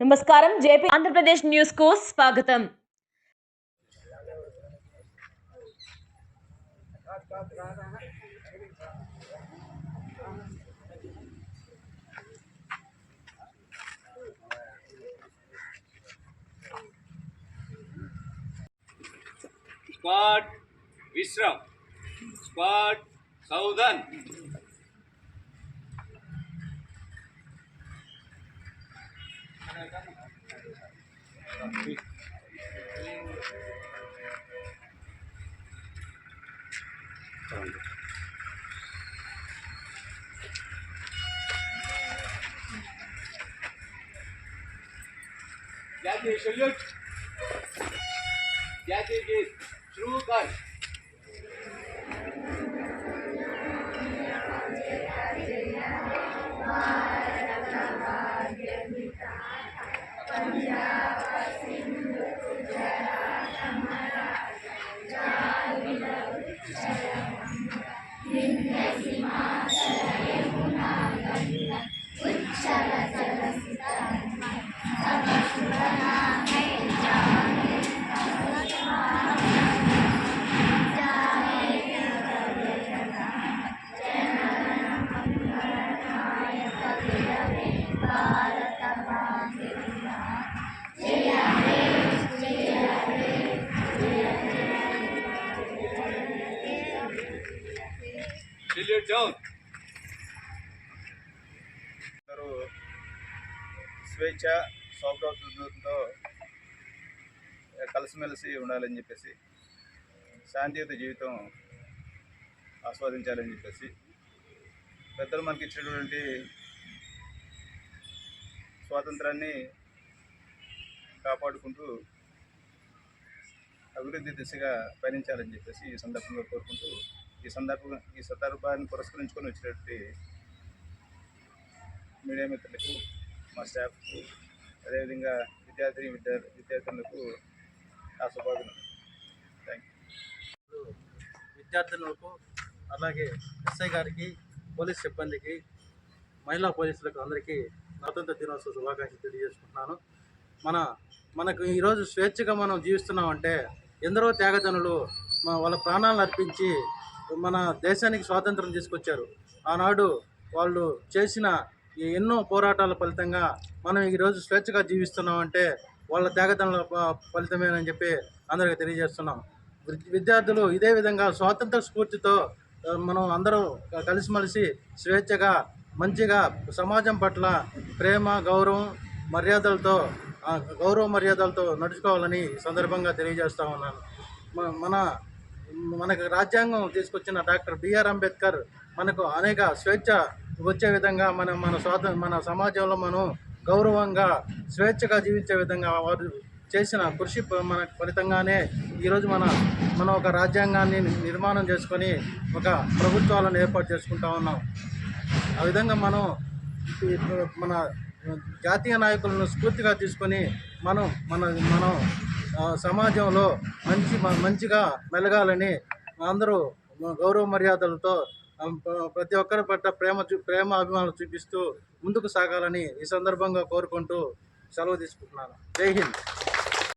నమస్కారం JP Andhra Pradesh news కు స్వాగతం స్క్వాడ్ విశ్రమ్ స్క్వాడ్ సౌదన్ जाते सल्यूट जाते गीत शुरू कर। అందరూ స్వేచ్ఛ సౌభ్రతంతో కలిసిమెలిసి ఉండాలని చెప్పేసి శాంతియుత జీవితం ఆస్వాదించాలని చెప్పేసి పెద్దలు మనకి ఇచ్చినటువంటి స్వాతంత్రాన్ని కాపాడుకుంటూ అభివృద్ధి దిశగా పయనించాలని చెప్పేసి ఈ సందర్భంగా కోరుకుంటూ ఈ సందర్భంగా ఈ సందర్భాన్ని పురస్కరించుకొని వచ్చినటువంటి మీడియా మిత్రులకు మా స్టాఫ్కు అదేవిధంగా విద్యార్థిని విద్యా విద్యార్థులకు ఆ శుభాకాంక్షలు థ్యాంక్ యూ విద్యార్థులకు అలాగే ఎస్ఐ గారికి పోలీస్ సిబ్బందికి మహిళా పోలీసులకు అందరికీ స్వాతంత్ర దినోత్సవ శుభాకాంక్షలు తెలియజేసుకుంటున్నాను. మన మనకు ఈరోజు స్వేచ్ఛగా మనం జీవిస్తున్నామంటే ఎందరో త్యాగదనులు మన వాళ్ళ ప్రాణాలను అర్పించి మన దేశానికి స్వాతంత్రం తీసుకొచ్చారు. ఆనాడు వాళ్ళు చేసిన ఈ ఎన్నో పోరాటాల ఫలితంగా మనం ఈరోజు స్వేచ్ఛగా జీవిస్తున్నామంటే వాళ్ళ త్యాగదనుల ఫలితమేనని చెప్పి అందరికీ తెలియజేస్తున్నాం. విద్యార్థులు ఇదే విధంగా స్వాతంత్ర స్ఫూర్తితో మనం అందరం కలిసిమెలిసి స్వేచ్ఛగా మంచిగా సమాజం పట్ల ప్రేమ గౌరవం మర్యాదలతో గౌరవ మర్యాదలతో నడుచుకోవాలని సందర్భంగా తెలియజేస్తా ఉన్నాను. మన మనకు రాజ్యాంగం తీసుకొచ్చిన డాక్టర్ బిఆర్ అంబేద్కర్ మనకు అనేక స్వేచ్ఛ వచ్చే విధంగా మనం మన స్వాత మన సమాజంలో మనం గౌరవంగా స్వేచ్ఛగా జీవించే విధంగా వారు చేసిన కృషి ప- మన ఫలితంగానే ఈరోజు మన మనం ఒక రాజ్యాంగాన్ని నిర్మాణం చేసుకొని ఒక ప్రభుత్వాలను ఏర్పాటు చేసుకుంటా ఉన్నాం. ఆ విధంగా మనం మన జాతీయ నాయకులను స్ఫూర్తిగా తీసుకొని మనం మన మనం సమాజంలో మంచి మంచిగా మెలగాలని అందరూ గౌరవ మర్యాదలతో ప్రతి ఒక్కరి పట్ల ప్రేమ చూ ప్రేమ అభిమానులు చూపిస్తూ ముందుకు సాగాలని ఈ సందర్భంగా కోరుకుంటూ సెలవు తీసుకుంటున్నాను. జై హింద్.